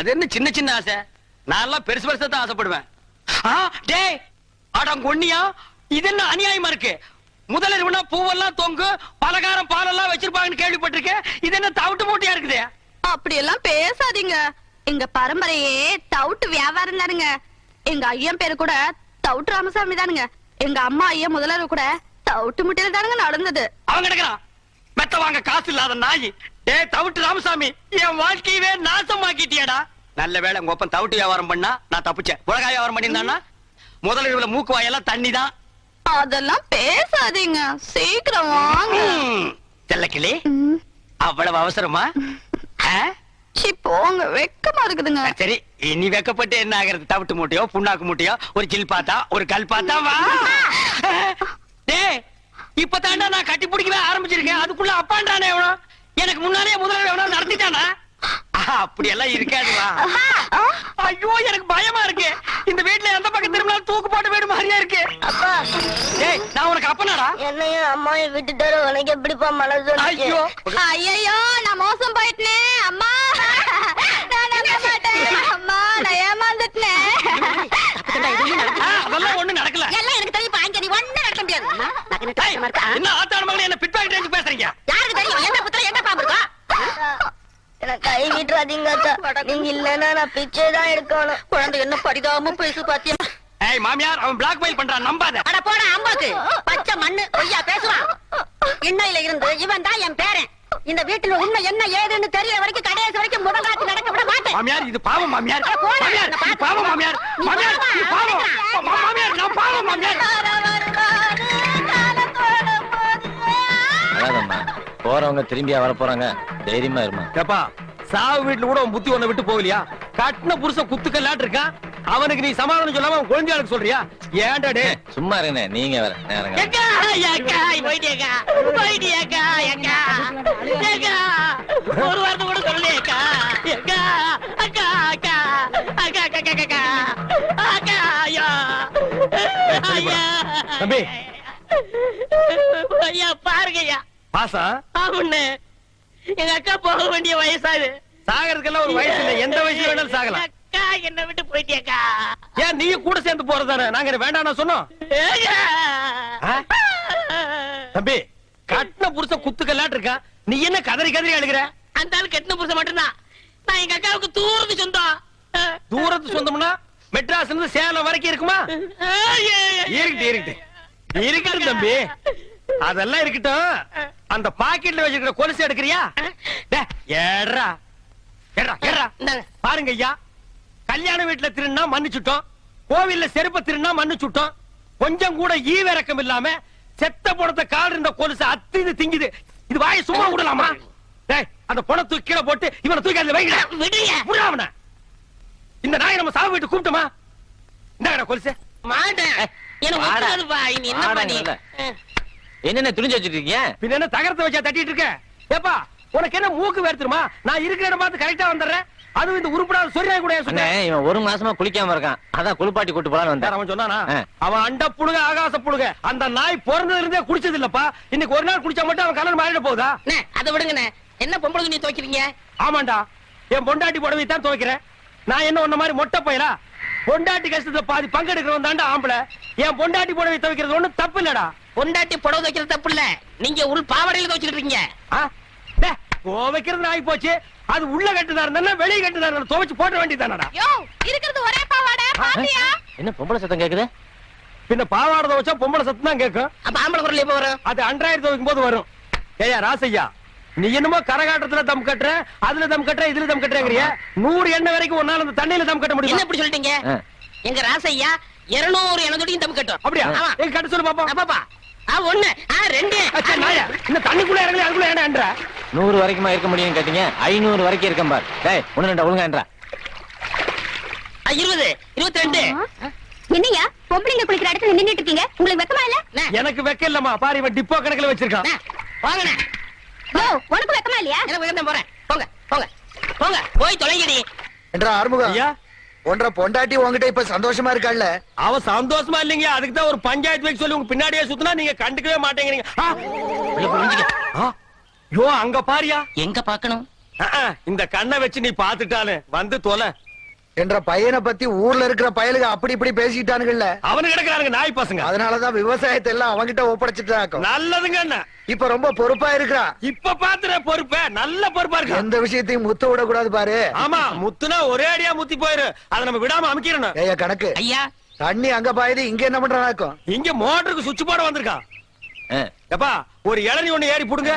அது என்ன சின்ன சின்ன ஆசை? நான் எல்லாம் பெருசு பெருசா தான் ஆசைப்படுவேன். ஆ, டேய் அடம் கொன்னியா இது என்ன அநியாயமா இருக்கு? முதல்ல இருவனா பூவெல்லாம் தொங்கு பலகாரம் பாலெல்லாம் வச்சிருப்பாங்கன்னு கேள்விப்பட்டிருக்கேன். இது என்ன தவிட்டு மூட்டையா இருக்குது? அப்படி எல்லாம் பேசாதீங்க. எங்க பரம்பரையே தவுட்டு வியாபாரம் தானுங்க. எங்க ஐயன் பேரு கூட தவுட்டு ராமசாமி தானுங்க. எங்க அம்மா ஐயா முதல்வர் கூட தவுட்டு முட்டையில தானுங்க நடந்தது. அவன் கிடக்குறான். மெத்த வாங்க காசு இல்லாத நாய். டேய் தவிட்டு ராமசாமி என் வாழ்க்கையவே நாசமாக்கிட்டியாடா. நல்ல வேளை உங்க ஒப்பன் தவிட்டு வியாபாரம் பண்ணா நான் தப்பிச்சேன். உலகாய வியாபாரம் பண்ணியிருந்தான்னா? முதல்ல இவ்வளவு மூக்கு வாயெல்லாம் தண்ணி தான் அதெல்லாம் பேசாதீங்க. சீக்கிரம் வாங்க. செல்லக்கிளி அவ்வளவு அவசரமா? போங்க. வெக்கமா இருக்குதுங்க. சரி. இனி வெக்கப்பட்டு என்ன ஆகிறது? தவிட்டு மூட்டையோ புண்ணாக்கு மூட்டையோ ஒரு ஜில் பாத்தா ஒரு கல் பாத்தா வா. டேய் இப்பதான்டா நான் கட்டி பிடிக்கவே ஆரம்பிச்சிருக்கேன். அதுக்குள்ள அப்பான்றானே எவனோ எனக்கு முன்னாலே முதல்ல எவனோ நடத்திட்டானா? அப்படி எல்லாம் இருக்காது வா ஆ, ஐயோ எனக்கு பயமா இருக்கு. இந்த வீட்ல எந்த பக்கம் திரும்பினாலும் தூக்கு போட்டு வீடு மாதிரியா இருக்கு. அப்பா. டேய் நான் உனக்கு அப்பனாடா? என்னையும் அம்மாவையும் விட்டுட்டாரு உனக்கு எப்படிப்பா மனசு? ஐயோ. ஐயையோ நான் மோசம் போயிட்டேனே. அம்மா நான் நம்ப மாட்டேன் அம்மா நான் ஏமாந்துட்டேன் ஆ, அதெல்லாம் ஒண்ணு நடக்கல எல்லாம் எனக்கு தெரியும் அங்க நீ ஒண்ணு நடக்க முடியாது அம்மா, நான் என்ன ஆத்தாட மகனே என்ன பிட்பாக்கெட் ரேஞ்சு பேசுறீங்க? யாருக்கு தெரியும்? எந்த புத்திர எந்த பாம்பு இருக்கா? எனக்கு கை விட்டுறாதீங்க அத்தா. நீங்க இல்லன்னா நான் பிச்சை தான் எடுக்கணும். குழந்தை என்ன பரிதாபமும் பேசு பாத்தியா? ஏய் மாமியார் அவன் பிளாக் மெயில் பண்றான் நம்பாத. அட போடா அம்பாக்கு. பச்சை மண்ணு பொய்யா பேசுவான் இன்னையில இருந்து இவன் தான் என் பேரன். இந்த வீட்டுல உண்மை என்ன ஏதுன்னு தெரியற வரைக்கும் கடைசி வரைக்கும் முதல் ராத்திரி நடக்க விட மாட்டேன். மாமியார் இது பாவம் மாமியார். போடா, மாமியார் பாவம் மாமியார். மாமியார் பாவம், மாமியார் நான் பாவம் மாமியார். அழாதம்மா. போறவங்க திரும்பியா வர போறாங்க தைரியமா இருமா. ஏப்பா சாவு வீட்டுல கூட உன் புத்தி உன்னை விட்டு போகலையா? கட்டின புருஷன் குத்துக்கல்லாட்டு இருக்கான் அவனுக்கு நீ சமாதானம் சொல்லாம அவன் குழந்தையாளுக்கு சொல்றியா? ஏன்டா டே சும்மா இருங்க நீங்க வேற நேரங்க ஒரு வார்த்தை கூட சொல்லலையேக்கா. எக்கா, அக்கா, அக்கா, அக்கா, அக்கா, அக்கா, அக்கா, அக்கா, ஐயா, ஐயா. தம்பி. ஐயா, பாருங்கய்யா. பாசா? ஆமாண்ணே. எங்க அக்கா போக வேண்டிய வயசாது. சாகறதுக்கெல்லாம் ஒரு வயசு இல்லை. எந்த வயசுல வேணாலும் சாகலாம். அக்கா என்ன விட்டு போயிட்டியக்கா? ஏன் நீ கூட சேர்ந்து போறதானே? நாங்க வேண்டாம் சொன்னோம்? தம்பி கட்டின புருஷன் குத்துக்கல்லாட்டு நீ என்ன கதறி கதறி அழுகிற? அந்த ஆள் கெட்டின புருஷன் மட்டும்தான். நான் எங்க அக்காவுக்கு தூரத்து சொந்தம். தூரத்து சொந்தம்னா மெட்ராஸ்ல இருந்து சேலம் வரைக்கும் இருக்குமா? இருக்கட்டும் இருக்கட்டும். இருக்கட்டும் தம்பி. அதெல்லாம் இருக்கட்டும். அந்த பாக்கெட்ல வச்சிருக்கிற கொலுசு எடுக்கிறியா? டே, ஏட்ரா ஏட்ரா ஏட்ரா இந்தாங்க. பாருங்க ஐயா. கல்யாண வீட்டுல திருநா மன்னிச்சுட்டோம். கோவில்ல செருப்ப திருநா மன்னிச்சுட்டோம். கொஞ்சம் கூட ஈவிரக்கம் இல்லாம செத்த பணத்தை கால் இருந்த கொலுசு அத்திது திங்குது. இது வாயை சும்மா விடலாமா? அந்த பணம் தூக்கி கீழே போட்டு இவனை தூக்கி அதுல விடாமன இந்த நாயை நம்ம சாவு வீட்டு கூப்பிட்டோமா? என்ன கொலுசு? மாட்டேன். என்ன. என்னென்ன துணிஞ்சு வச்சிட்டு இருக்கீங்க? பின்ன என்ன தகரத்தை வச்சா தட்டிட்டு இருக்க? ஏப்பா உனக்கு என்ன மூக்கு வேர்த்துருமா? நான் இருக்கிற இடம் பார்த்து கரெக்டா வந்துடுறேன். அதுவும் இந்த உருப்படாத சொரியாய் கூட அண்ணே சொன்னேன் இவன் ஒரு மாசமா குளிக்காம இருக்கான். அதான் குளிப்பாட்டி கூட்டு போலான்னு வந்தேன். அவன் சொன்னானா. அவன் அண்ட புழுக ஆகாச புழுக. அந்த நாய் பிறந்ததுல இருந்தே குடிச்சது இல்லப்பா இன்னைக்கு ஒரு நாள் குடிச்சா மட்டும் அவன் கலர் மாறிட போகுதா? அண்ணே, அதை விடுங்கண்ணே. என்ன பொம்பளை துணி துவைக்கிறீங்க? ஆமாண்டா. என் பொண்டாட்டி புடவை தான் துவைக்கிறேன். நான் என்ன உன்ன மாதிரி மொட்டை போயிடா பொண்டாட்டி கஷ்டத்துல பாதி பங்கெடுக்கிறவன் தாண்டா ஆம்பளை. என் பொண்டாட்டி புடவை துவைக்கிறது ஒண்ணும் தப்பு இல்லடா. பொண்டாட்டி புடவை துவைக்கிறது தப்பு இல்ல நீங்க உள் பாவாடையில துவைச்சிட்டு இருக்கீங்க. துவைக்கிறது ஆகி போச்சு. அது உள்ள கட்டுதா இருந்தா வெளியே கட்டுதா இருந்தா துவைச்சு போட்ட வேண்டியதானடா யோ இருக்கிறது ஒரே பாவாடை பாத்தியா? என்ன பொம்பளை சத்தம் கேக்குது? பின்ன பாவாடை துவைச்சா பொம்பளை சத்தம் தான் கேட்கும் அப்ப ஆம்பளை குரல் எப்ப வரும்? அது அன்றாயிரம் துவைக்கும் போது வரும். ஏயா ராசையா நீ என்னமோ கரகாட்டத்துல தம் கட்டுற அதுல தம் கட்டுற இதுல தம் கட்டுறங்கிறிய. நூறு எண்ணெய் வரைக்கும் ஒன்னால அந்த தண்ணியில தம் கட்ட என்ன முடியும் இப்படி சொல்லிட்டீங்க? ஆ. எங்க ராசையா இருநூறு எண்ணெய் தம் கட்டும். அப்படியா? எங்க கட்ட சொல்லு பாப்போம். அப்பாப்பா ஆ ஒண்ணு. ஆ ரெண்டு. இந்த தண்ணிக்குள்ள இறங்கல அதுக்குள்ள என்ன என்ற? நூறு வரைக்குமா இருக்க முடியும்னு கேட்டீங்க. ஐநூறு வரைக்கும் இருக்கேன் பார். டேய் ஒண்ணு ரெண்டா ஒழுங்கான்றா இருபது. இருபத்தி ரெண்டு என்னையா பொம்பளைங்க குளிக்கிற இடத்துல நின்னுட்டு இருக்கீங்க. உங்களுக்கு வெக்கமா இல்ல? எனக்கு வெக்க இல்லம்மா. பாரு இவன் டிப்போ கணக்குல வச்சிருக்கான். வாங்கண்ணே யோ உனக்கு வெக்கமா இல்லையா? எனக்கு போறேன். போங்க போங்க. போங்க. போய் தொலைங்கடி என்றா ஆறுமுகம் ஐயா. ஒன்றரை பொண்டாட்டி உங்ககிட்ட இப்ப சந்தோஷமா இருக்காள்ல? அவ சந்தோஷமா இல்லைங்க அதுக்கு தான் ஒரு பஞ்சாயத்து வைக்க சொல்லி உங்க பின்னாடியே சுத்தினா நீங்க கண்டுக்கவே மாட்டேங்கிறீங்க. யோ அங்க பாரியா? எங்க பாக்கணும் இந்த கண்ணை வச்சு நீ பாத்துட்டானு வந்து தொலை. என்ற பையனை பத்தி ஊர்ல இருக்கிற பயலுக அப்படி இப்படி பேசிட்டானுங்கல்ல அவனு கிடக்குறானுங்க நாய் பசங்க. அதனாலதான் விவசாயத்தை எல்லாம் அவங்கிட்ட ஒப்படைச்சிட்டாக்கும் நல்லதுங்க அண்ணா இப்ப ரொம்ப பொறுப்பா இருக்கிறா. இப்ப பாத்துற பொறுப்ப நல்ல பொறுப்பா இருக்கு? எந்த விஷயத்தையும் முத்த விடக்கூடாது பாரு. ஆமா முத்துனா ஒரே அடியா முத்தி போயிரு. அதை நம்ம விடாம அமைக்கிறோம் ஏய்யா கணக்கு. ஐயா. தண்ணி அங்க பாயுது இங்க என்ன பண்றானாக்கும் இங்க மோட்டருக்கு சுவிட்ச் போட வந்திருக்கான் எப்பா ஒரு இளநி ஒண்ணு ஏறி புடுங்க.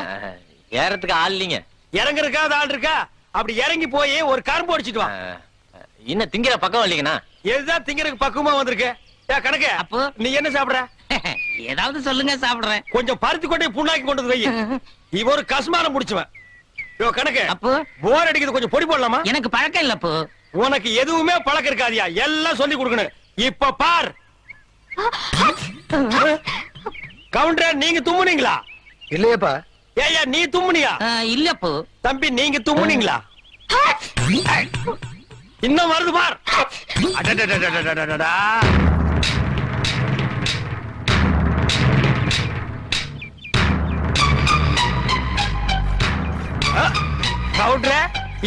ஏறத்துக்கு ஆள் இல்லைங்க. இறங்குறக்கா அது ஆள் இருக்கா? அப்படி இறங்கி போய் ஒரு கரும்பு அடிச்சிட்டு வா. இன்னும் திங்கிற பக்கம் இல்லைங்கண்ணா? எதுதான் திங்கறதுக்கு பக்குவமா வந்திருக்கு? ஏ கணக்கு அப்போ? நீ என்ன சாப்பிடுற? ஏதாவது சொல்லுங்க சாப்பிடுறேன். கொஞ்சம் பருத்தி கொண்டே புண்ணாக்கி கொண்டு வந்து வை. இவ ஒரு கஸ்மானம் முடிச்சுவன் யோ கணக்கு அப்போ? போர் அடிக்குது கொஞ்சம் பொடி போடலாமா? எனக்கு பழக்கம் இல்ல அப்போ. உனக்கு எதுவுமே பழக்கம் இருக்காதியா? எல்லாம் சொல்லி கொடுக்கணும். இப்ப பார். கவுண்டர் நீங்க தும்முனீங்களா? இல்லையேப்பா. ஏய்யா நீ தும்முனியா? ஆ, இல்ல அப்போ. தம்பி நீங்க தும்முனீங்களா? இன்னும் வருது பார்.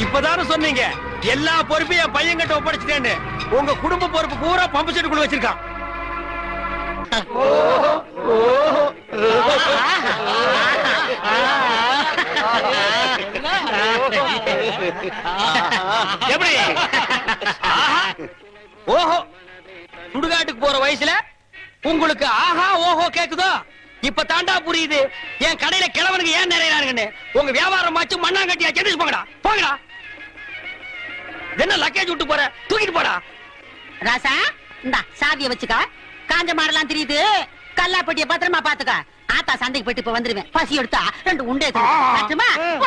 இப்பதானே சொன்னீங்க எல்லா பொறுப்பையும் என் பையன் கிட்ட ஒப்படைச்சிட்டேன்னு உங்க குடும்ப பொறுப்பு பூரா பம்பு செட்டு செட்டுக்குள்ள வச்சிருக்கான் எப்படி? ஓஹோ. சுடுகாட்டுக்கு போற வயசுல உங்களுக்கு ஆஹா ஓஹோ கேக்குதோ? இப்ப தாண்டா புரியுது. என் கடையில கிழவனுக்கு ஏன் நிறையறானுங்கன்னு? உங்க வியாபாரம் ஆச்சு மண்ணாங்கட்டியா செடிச்சு போங்கடா. போங்கடா. என்ன லக்கேஜ் விட்டு போற? தூக்கிட்டு போடா. ராசா இந்தா சாவிய வச்சுக்க. காஞ்ச மாடெல்லாம் தெரியுது. கல்லாப்பட்டிய பத்திரமா பாத்துக்க ஆத்தா சந்தைக்கு போயிட்டு இப்ப வந்துருவேன். பசி எடுத்தா ரெண்டு உண்டே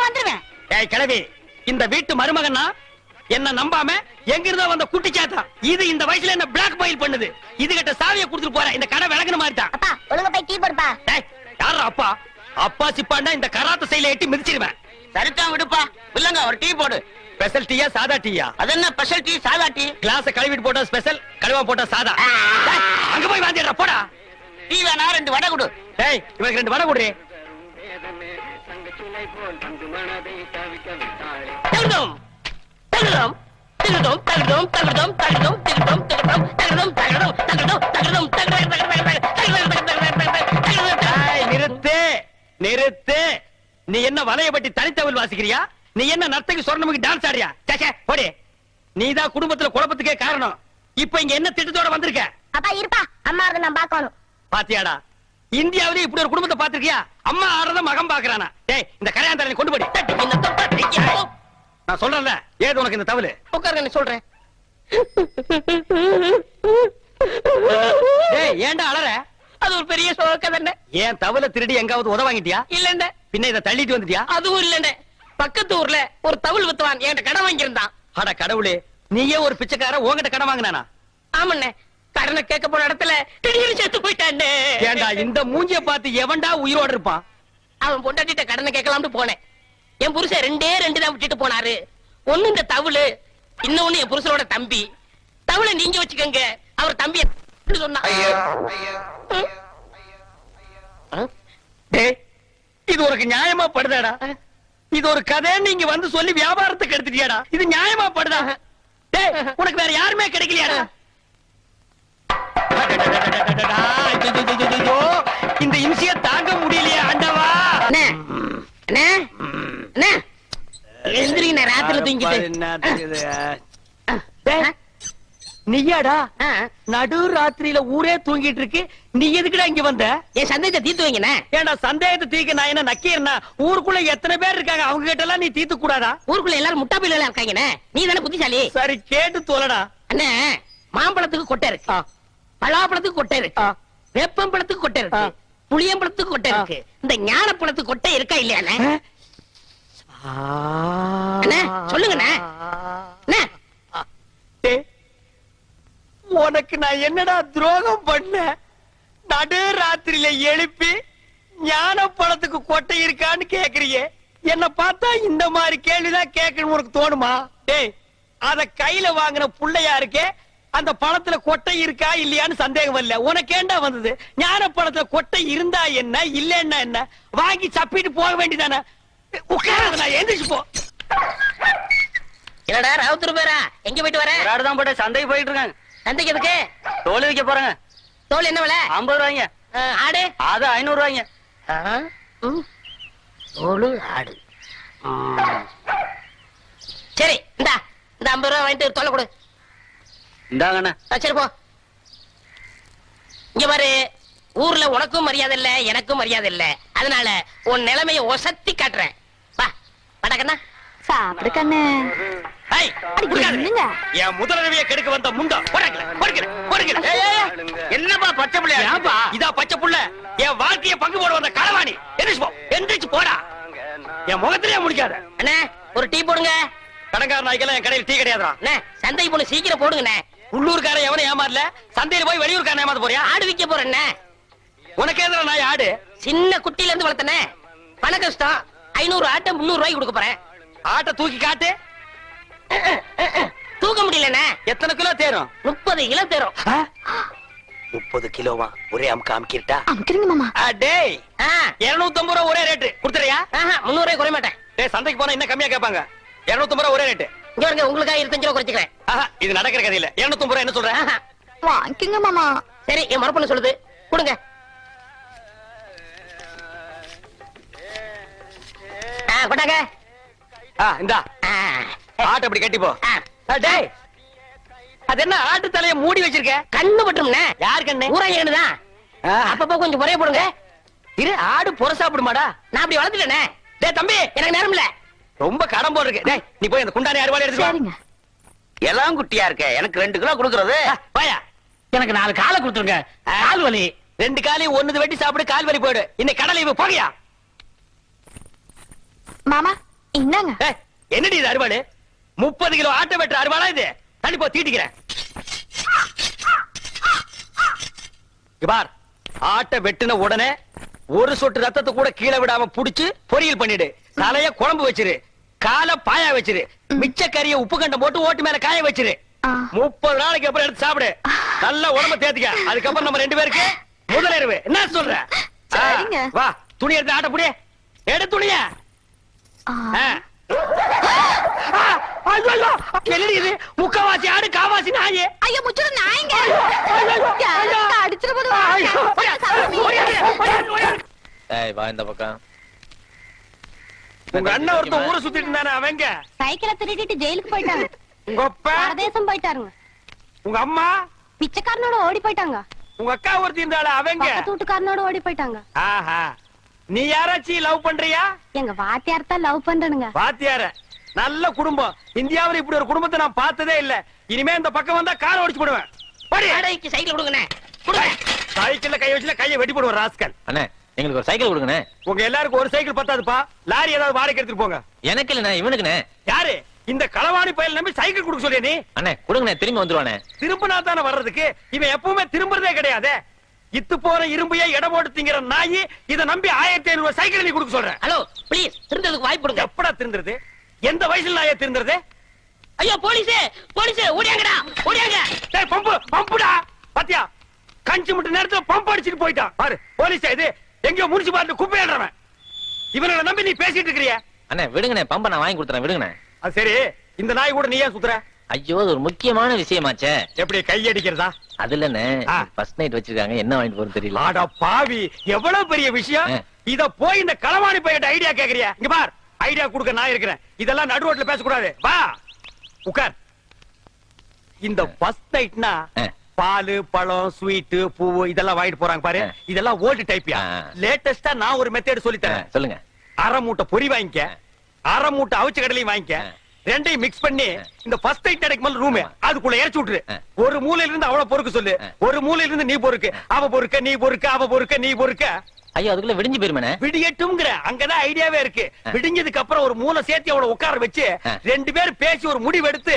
வந்துருவேன். ஏய் கிழவி இந்த வீட்டு மருமகன்னா? என்ன நம்பாம எங்க இருந்தோ வந்த குட்டி சாத்தா இது இந்த வயசுல என்ன பிளாக் மெயில் பண்ணுது? இது கிட்ட சாவியை கொடுத்துட்டு போற இந்த கடை விளங்குன மாதிரி தான். அப்பா ஒழுங்க போய் டீ போடுப்பா. டேய், யார்ரா அப்பா? அப்பா சிப்பாண்டா இந்த கராத்த சைல எட்டி மிதிச்சிருவேன். சரிதான் விடுப்பா. இல்லங்க ஒரு டீ போடு. ஸ்பெஷல் டீயா சாதா டீயா? அது என்ன ஸ்பெஷல் டீ சாதா டீ? கிளாஸ் கழுவிட்டு போட்டா ஸ்பெஷல் கழுவா போட்டா சாதா. அங்க போய் வாந்திடுறா போடா. டீ வேணா ரெண்டு வடை கொடு. டேய் இவனுக்கு ரெண்டு வடை தகுதோம் தகுதோம் தகுதோம் தகுதோம் தகுதோம் தகுதோம் தகுதோம் தகுதோம் தகுதோம் தகுதோம் தகுதோம் டேய், நிறுத்து நிறுத்து நீ என்ன வலையப்பட்டி தனித்தவள் வாசிக்கிறியா நீ என்ன நர்த்தகி சொர்ணமுக்கு டான்ஸ் ஆடியா சேச்சே போடி நீதான் குடும்பத்துல குழப்பத்துக்கே காரணம் இப்ப இங்க என்ன திட்டத்தோட வந்திருக்க அப்பா இருப்பா அம்மா அதை நான் பாக்கணும் பாத்தியாடா இந்தியாவிலே இப்படி ஒரு குடும்பத்தை பாத்திருக்கியா அம்மா ஆடுறத மகன் பாக்குறானா டேய் இந்த கரையாந்தரனை கொண்டு போடி நான் சொல்றேன்ல. ஏது உனக்கு இந்த தவளு உட்காருங்க சொல்றேன். ஏன்டா அலற? அது ஒரு பெரிய சோக தானே ஏன் தவளை திருடி எங்காவது உத வாங்கிட்டியா? இல்லண்ட பின்ன இதை தள்ளிட்டு வந்துட்டியா? அதுவும் இல்லண்ட பக்கத்து ஊர்ல ஒரு தவுள் வித்துவான் என்கிட்ட கடன் வாங்கியிருந்தான். அட கடவுளே நீயே ஒரு பிச்சைக்கார உன்கிட்ட கடன் வாங்கினானா? ஆமண்ணே. கடனை கேட்க போன இடத்துல திடீர்னு செத்து போயிட்டானே ஏன்டா இந்த மூஞ்சிய பார்த்து எவன்டா உயிரோட இருப்பான்? அவன் பொண்டாட்டிட்ட கடனை கேட்கலாம்னு போனேன். என் புருஷன் ரெண்டே ரெண்டு தான் விட்டுட்டு போனாரு ஒண்ணு இந்த தவுளு இன்னொன்னு என் புருஷனோட தம்பி தவுளை நீங்க வச்சுக்கோங்க அவர் தம்பி சொன்னா டேய் இது உனக்கு நியாயமா படுதாடா இது ஒரு கதை நீங்க வந்து சொல்லி வியாபாரத்துக்கு எடுத்துட்டியாடா இது நியாயமா படுதா உனக்கு வேற யாருமே கிடைக்கலையாடா இந்த இம்சிய தாங்க முடியலையே ஆண்டவா அண்ணே அண்ணே அண்ணே எந்திரிங்க ராத்திரில தூங்கிட்டு. நீயாடா? நடு ராத்திரியில ஊரே தூங்கிட்டு இருக்கு. நீ எதுக்குடா இங்க வந்த? என் சந்தேகத்தை தீர்த்து வைங்கண்ணே. ஏன்டா சந்தேகத்தை தீக்க நான் என்ன நக்கீரனா? ஊருக்குள்ள எத்தனை பேர் இருக்காங்க? அவங்க கிட்ட எல்லாம் நீ தீத்து கூடாதா? ஊருக்குள்ள எல்லாரும் முட்டா பையில இருக்காங்கண்ணே. நீ தானே புத்திசாலி. சரி கேட்டு தொலைடா. அண்ணே மாம்பழத்துக்கு கொட்டை இருக்கு. பலாப்பழத்துக்கு கொட்டை இருக்கு. வேப்பம்பழத்துக்கு கொட்டை இருக்கு. புளியம்பழத்துக்கு கொட்டை இருக்கு. இந்த ஞானப்பழத்துக்கு கொட்டை இருக்கா இல்லையாண்ணே சொல்லுங்கண்ணே. உனக்கு நான் என்னடா துரோகம் பண்ண? நடு ராத்திரியில எழுப்பி ஞான பழத்துக்கு கொட்டை இருக்கான்னு கேக்குறியே. என்ன பார்த்தா இந்த மாதிரி கேள்விதான் கேட்கணும் உனக்கு தோணுமா? டேய் அத கையில வாங்கின புள்ளையா இருக்கே அந்த பழத்துல கொட்டை இருக்கா இல்லையான்னு சந்தேகம் வரல. உனக்கு ஏண்டா வந்தது? ஞான பழத்துல கொட்டை இருந்தா என்ன இல்லன்னா என்ன? வாங்கி சப்பிட்டு போக வேண்டியதானே? உட்கார நான் எந்திரிச்சு போ. என்னடா ராவுத்தூர் பேரா எங்க போயிட்டு வர? ஆடு தான் போட்டு சந்தைக்கு போயிட்டு இருக்காங்க சந்தைக்கு எதுக்கு? தோல் விற்க போறாங்க. தோல் என்ன விலை? ஐம்பது ரூபாய்ங்க. ஆடு? அது ஐநூறு ரூபாய்ங்க. ஆ, ம். தோலு ஆடு. ம். சரி இந்தா இந்த ஐம்பது ரூபா வாங்கிட்டு தொலை கொடு. இந்தாங்கண்ணா. ஆ, சரி போ. இங்க பாரு ஊர்ல உனக்கும் மரியாதை இல்ல எனக்கும் மரியாதை இல்ல. அதனால உன் நிலைமைய ஒசத்தி காட்டுறேன். வா வடக்கண்ணா சாப்பிடு கண்ணு? என் முதலுதவியை கெடுக்க வந்த முண்டா. என்னப்பா பச்சை புள்ளையா இதா பச்சை புள்ள. என் வாழ்க்கைய பங்கு போட வந்த களவாணி. எந்திரிச்சு எந்திரிச்சு போடா. என் முகத்திலேயே முடிக்காத. அண்ணே ஒரு டீ போடுங்க. கடைக்கார நாய்க்கெல்லாம் என் கடையில் டீ கிடையாதுடா. அண்ணே சந்தைக்கு போன சீக்கிரம் போடுங்கண்ணே. உள்ளூர்காரன் எவனும் ஏமாறல. சந்தையில போய் வெளியூர்காரன் ஏமாத்த போறியா? ஆடு விக்க போறேண்ணே உனக்கு எதிர நாய் ஆடு? சின்ன குட்டில இருந்து வளர்த்தனே. பண கஷ்டம். ஐநூறு ஆட்டை முந்நூறு ரூபாய்க்கு கொடுக்க போறேன். ஆட்டை தூக்கி காட்டு. தூக்க முடியலண்ணே. எத்தனை கிலோ தேரும்? முப்பது கிலோ தரும். முப்பது கிலோவா? ஒரே அமுக்க அமுக்கிட்டா? அமுக்கிறீங்க மாமா. டேய். இருநூத்தி ஐம்பது ரூபா ஒரே ரேட்டு கொடுத்துறியா ஆஹா, முந்நூறு ரூபாய் குறைய மாட்டேன். டேய் சந்தைக்கு போனா இன்னும் கம்மியா கேட்பாங்க. இருநூத்தி ஐம்பது ரூபா ஒரே ரேட்டு இங்க பாருங்க உங்களுக்காக இருபத்தஞ்சு ரூபா குறைச்சிக்கிறேன். ஆஹா இது நடக்கிற கதை இல்ல இருநூத்தி ஐம்பது ரூபா என்ன சொல்றேன். வாங்கிக்கங்க மாமா. சரி என் மரப்பண்ண சொல்லுது. கொடுங்க. கொண்டாங்க. ஆ இந்தா. ஆட்டை அப்படி கட்டி போ டேய். அது என்ன ஆட்டு தலைய மூடி வச்சிருக்க? கண்ணு பட்டும்ண்ணே யார் கண்ணு? ஊராயணுதான் ஆ, அப்பப்போ கொஞ்சம் குறைய போடுங்க. இரு ஆடு புற சாப்பிடுமாடா. நான் அப்படி வளர்த்துட்டேனே. டேய் தம்பி. எனக்கு நேரம் இல்ல. ரொம்ப கடன் இருக்கு டேய் நீ போய் அந்த குண்டானி அறுவாளை எடுத்து சரிங்க. எல்லாம் குட்டியா இருக்க. எனக்கு ரெண்டு கிலோ கொடுக்கறது. வாயா எனக்கு நாலு காலை கொடுத்துருங்க. கால் வலி. ரெண்டு காலையும் ஒண்ணுது வெட்டி சாப்பிடு கால் வலி போயிடு. இன்னைக்கு கடலை போகையா? மாமா ஏய், என்னடி இது அறுவாடு முப்பது கிலோ ஆட்டை வெட்டுற அறுவாளா இது? தள்ளி போ தீட்டிக்கிறேன். பார். ஆட்டை வெட்டின உடனே ஒரு சொட்டு ரத்தத்தை கூட கீழே விடாம புடிச்சு பொரியல் பண்ணிடு. தலைய குழம்பு வச்சிரு. காலை பாயா வச்சிரு. மிச்ச கறிய உப்பு கண்டம் போட்டு ஓட்டு மேல காய வச்சிரு. முப்பது நாளைக்கு அப்புறம் எடுத்து சாப்பிடு. நல்ல உடம்ப தேத்திக்க. அதுக்கப்புறம் நம்ம ரெண்டு பேருக்கு முதலிரவு என்ன சொல்ற. வா. துணி எடுத்து ஆட்ட புடி. எடு துணிய. என்னடி முக்கவாசி ஆடு காவாசி நாயே. ஐயோ முச்சுரு நாய்ங்க. அடிச்சிட போது ஐயோ, ஓடியாரு, ஓடியாரு, ஓடியாரு, ஓடியாரு. ஏய் வா இந்த பக்கம். உங்க அண்ணன் ஒருத்தன் ஊரை சுத்திட்டு இருந்தானே அவங்க? சைக்கிளை திருடிட்டு ஜெயிலுக்கு போயிட்டாங்க. உங்க அப்பா? பரதேசம் போயிட்டாருங்க. உங்க அம்மா? பிச்சைக்காரனோட ஓடி போயிட்டாங்க. உங்க அக்கா ஒருத்தி இருந்தாள அவங்க? பக்கத்து வீட்டுக்காரனோட ஓடி போயிட்டாங்க. ஆஹா. நீ யாராச்சும் லவ் பண்றியா? எங்க வாத்தியார் தான் லவ் பண்றனுங்க. பாத்தியார நல்ல குடும்பம். இந்தியாவுல இப்படி ஒரு குடும்பத்தை நான் பார்த்ததே இல்ல. இனிமே இந்த பக்கம் வந்தா காரை ஓடிச்சு போடுவேன். போடி. வாடகைக்கு சைக்கிள் கொடுங்கண்ணே. கொடுங்க. சைக்கிள்ல கை வச்சுல கையை வெட்டி போடுவேன் ராஸ்கல். அண்ணே எங்களுக்கு ஒரு சைக்கிள் கொடுங்கண்ணே. உங்க எல்லாருக்கும் ஒரு சைக்கிள் பத்தாதுப்பா. லாரி ஏதாவது வாடகை எடுத்துட்டு போங்க. எனக்கு இல்லண்ணே இவனுக்குண்ணே. யாரு? இந்த களவாணி பயல் நம்பி சைக்கிள் கொடுக்க சொல்லிய நீ? அண்ணே கொடுங்கண்ணே திரும்பி வந்துருவானே திரும்பினா தானே வர்றதுக்கு? இவன் எப்பவுமே திரும்புறதே கிடையாது. இத்து போற இரும்பையே இடம் போட்டு திங்கிற நாயி இத நம்பி ஆயிரத்தி ஐநூறு சைக்கிள் நீ கொடுக்க சொல்ற? ஹலோ ப்ளீஸ் திருந்ததுக்கு வாய்ப்பு கொடுங்க. எப்படா திருந்துறது? எந்த வயசுல நாயே திருந்துறது? ஐயோ போலீஸ் போலீஸ் ஓடியாங்கடா ஓடியாங்க. டேய் பம்பு பம்புடா. பாத்தியா? கஞ்சி முட்டு நேரத்துல பம்பு அடிச்சிட்டு போயிட்டான். பாரு போலீஸ் இது எங்கயோ முடிச்சு பார்த்து குப்பையாடுறவன். இவனை நம்பி நீ பேசிட்டு இருக்கிறிய. அண்ணே விடுங்கண்ணே பம்பை நான் வாங்கி கொடுத்துறேன் விடுங்கண்ணே. அது சரி இந்த நாய் கூட நீ ஏன் சுத்துற? ஐயோ அது ஒரு முக்கியமான விஷயமாச்சே. எப்படி கை அடிக்கிறதா? அது இல்லண்ணே ஆ. ஃபர்ஸ்ட் நைட் வச்சிருக்காங்க என்ன வாங்கிட்டு போறது தெரியல. ஆடா பாவி எவ்வளவு பெரிய விஷயம். இத போய் இந்த களவாணி பையன் ஐடியா கேக்குறியா? இங்க பார் ஐடியா கொடுக்க நான் இருக்கிறேன். இதெல்லாம் நடு ரோட்ல பேசக்கூடாது. வா உட்கார். இந்த ஃபர்ஸ்ட் நைட்னா. பாலு பழம் ஸ்வீட் பூவு இதெல்லாம் வாங்கிட்டு போறாங்க பாரு. இதெல்லாம் ஓல்டு டைப்பியா. லேட்டஸ்டா நான் ஒரு மெத்தட் சொல்லி தரேன் சொல்லுங்க. அரை மூட்டை பொரி வாங்கிக்க. அரை மூட்டை அவிச்ச கடலையும் வாங்கிக்க. ரெண்டையும் மிக்ஸ் பண்ணி. இந்த ஃபர்ஸ்ட் நைட் கிடைக்கும் ரூம். அதுக்குள்ள இறச்சி விட்டுரு. ஒரு மூலையில இருந்து அவள பொறுக்க சொல்லு. ஒரு மூலையில இருந்து நீ பொறுக்கு அவ பொறுக்க நீ பொறுக்க அவ பொறுக்க நீ பொறுக்க ஐயோ அதுக்குள்ள விடிஞ்சு போயிருமேண்ணே விடியட்டும்ங்கிற அங்கதான் ஐடியாவே இருக்கு. விடிஞ்சதுக்கு அப்புறம் ஒரு மூளை சேர்த்து அவளை உட்கார வச்சு. ரெண்டு பேரும் பேசி ஒரு முடிவு எடுத்து.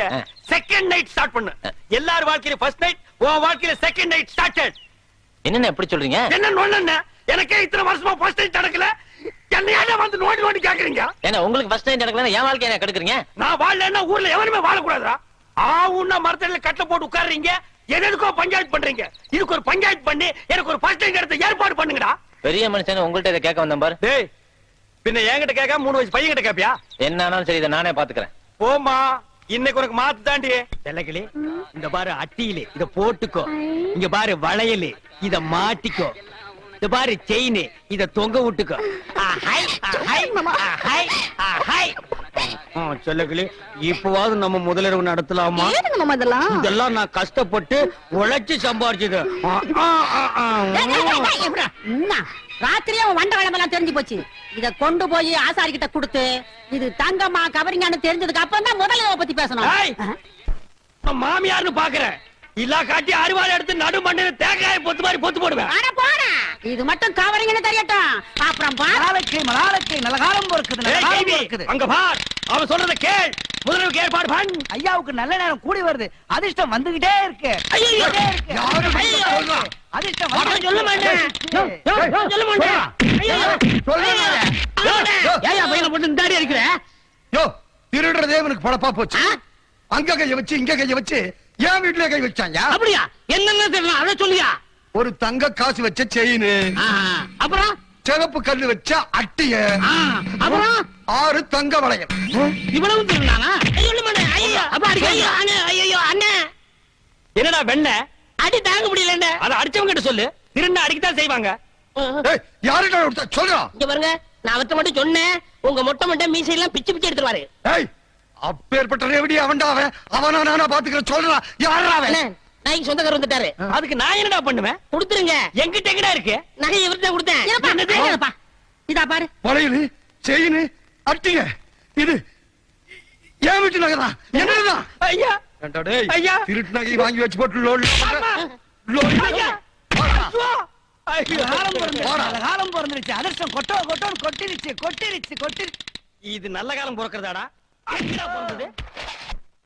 செகண்ட் நைட் ஸ்டார்ட் பண்ணு. எல்லார் வாழ்க்கையில ஃபர்ஸ்ட் நைட் உன் வாழ்க்கையில செகண்ட் நைட் ஸ்டார்டட் என்னண்ணே எப்படி சொல்றீங்க என்ன நொண்ணு எனக்கே இத்தனை வருஷமா ஃபர்ஸ்ட் நைட் நடக்கல என்னையால வந்து நோண்டி நோண்டி கேக்குறீங்க? ஏன்னா உங்களுக்கு ஃபர்ஸ்ட் நைட் நடக்கலன்னா என் வாழ்க்கைய என்ன கெடுக்குறீங்க? நான் வாழலன்னா ஊர்ல எவனுமே வாழக்கூடாதுடா. ஆவுன்னா மரத்தடியில கட்டல போட்டு உட்கார்றீங்க. எதுக்கோ பஞ்சாயத்து பண்றீங்க. இதுக்கு ஒரு பஞ்சாயத்து பண்ணி எனக்கு ஒரு ஃபர்ஸ்ட் எடுத்து ஏற்பாடு பண்ணுங்கடா. பெரிய மனுஷன் உங்கள்ட்ட இதை கேட்க வந்தேன் பாரு. டேய் பின்ன என்கிட்ட கேட்க மூணு வயசு பையன் கிட்ட கேப்பியா? என்ன ஆனாலும் சரி இதை நானே பாத்துக்கிறேன் போமா இன்னைக்கு உனக்கு மாத்து தாண்டி. வெள்ளக்கிளி இந்த பாரு அட்டியிலே இத போட்டுக்கோ. இங்க பாரு வளையலு இத மாட்டிக்கோ. இந்த பாரு செயின் இத தொங்க விட்டுக்கோ. செல்லக்கிளி இப்பவாவது நம்ம முதலிரவு நடத்தலாமா? இதெல்லாம்? நான் கஷ்டப்பட்டு உழைச்சு சம்பாரிச்சது? ராத்திரியே வண்ட வளமெல்லாம் தெரிஞ்சு போச்சு. இத கொண்டு போய் ஆசாரி கிட்ட கொடுத்து இது தங்கம்மா கவரிங்கான்னு தெரிஞ்சதுக்கு அப்புறம் தான் முதல்ல பத்தி பேசணும். மாமியார்னு பாக்குறேன். இல்லா காட்டி அறுவாள் எடுத்து நடு மண்ணில தேங்காய பொத்து மாதிரி பொத்து போடுவேன். இது மட்டும் கவரிங்கன்னு தெரியட்டும். அப்புறம் நாளைக்கு நாளைக்கு நல்ல காலம் பொறுக்குது நல்ல காலம் பொறுக்குது. அங்க பார். அவன் சொல்றத கேள். முதல்வர் கேட்பாடு பண். ஐயாவுக்கு நல்ல நேரம் கூடி வருது. அதிர்ஷ்டம் வந்துகிட்டே இருக்கு? அதிர்ஷ்டம் சொல்ல மாட்டேன். சொல்ல மாட்டேன். ஐயோ, பையனை போட்டு அடிக்கிற? யோ திருடுறதே இவனுக்கு பழப்பா போச்சு. அங்க கைய வச்சு இங்க கைய வச்சு என் வீட்டுல கை வச்சாங்க அப்படியா? என்னென்ன தெரியல? அத சொல்லியா? ஒரு தங்க காசு வச்ச செயின். ஆ, அப்புறம்? சிவப்பு கல்லு வச்ச அட்டிய. ஆ, அப்புறம்? ஆறு தங்க வளையம். இவ்வளவு என்னடா வெண்ண அடி தாங்க முடியல அத அடிச்சவங்க கிட்ட சொல்லு. திருண்ண அடிக்கத்தான் செய்வாங்க. ஏய், யாருடா சொல்றா. இங்க பாருங்க நான் அவர்ட்ட மட்டும் சொன்னேன். உங்க மொட்டை மொட்டை மீசை எல்லாம் பிச்சு பிச்சு எடுத்துருவாரு. ஏய் அப்பேற்பட்ட ரெவடி அவன்டா அவன். அவனா நானா பாத்துக்கிறேன். சொல்றா. யாரா அவன்? நாய்க்கு சொந்தக்காரர் வந்துட்டாரு. அதுக்கு நான் என்னடா பண்ணுவேன்? கொடுத்துருங்க. எங்கிட்ட எங்கடா இருக்கு? நகை இவர்தான் கொடுத்தேன். இதா பாரு. வளையலு செயின் அட்டிங்க. இது என் வீட்டு நகைதான் என்னதுதான் ஐயா. ஏண்டா டேய், ஐயா. திருட்டு நகை வாங்கி வச்சு போட்டு லோன் அம்மா. லோன் ஐயா. ஐயோ. ஐயோ. காலம் பிறந்துருச்சு. போடா. நல்ல காலம் பிறந்துருச்சு. அதிர்ஷ்டம் கொட்டோ கொட்டோன்னு கொட்டிருச்சு கொட்டிருச்சு கொட்டிருச்சு இது நல்ல காலம் பிறக்கிறதாடா. பிறந்தது?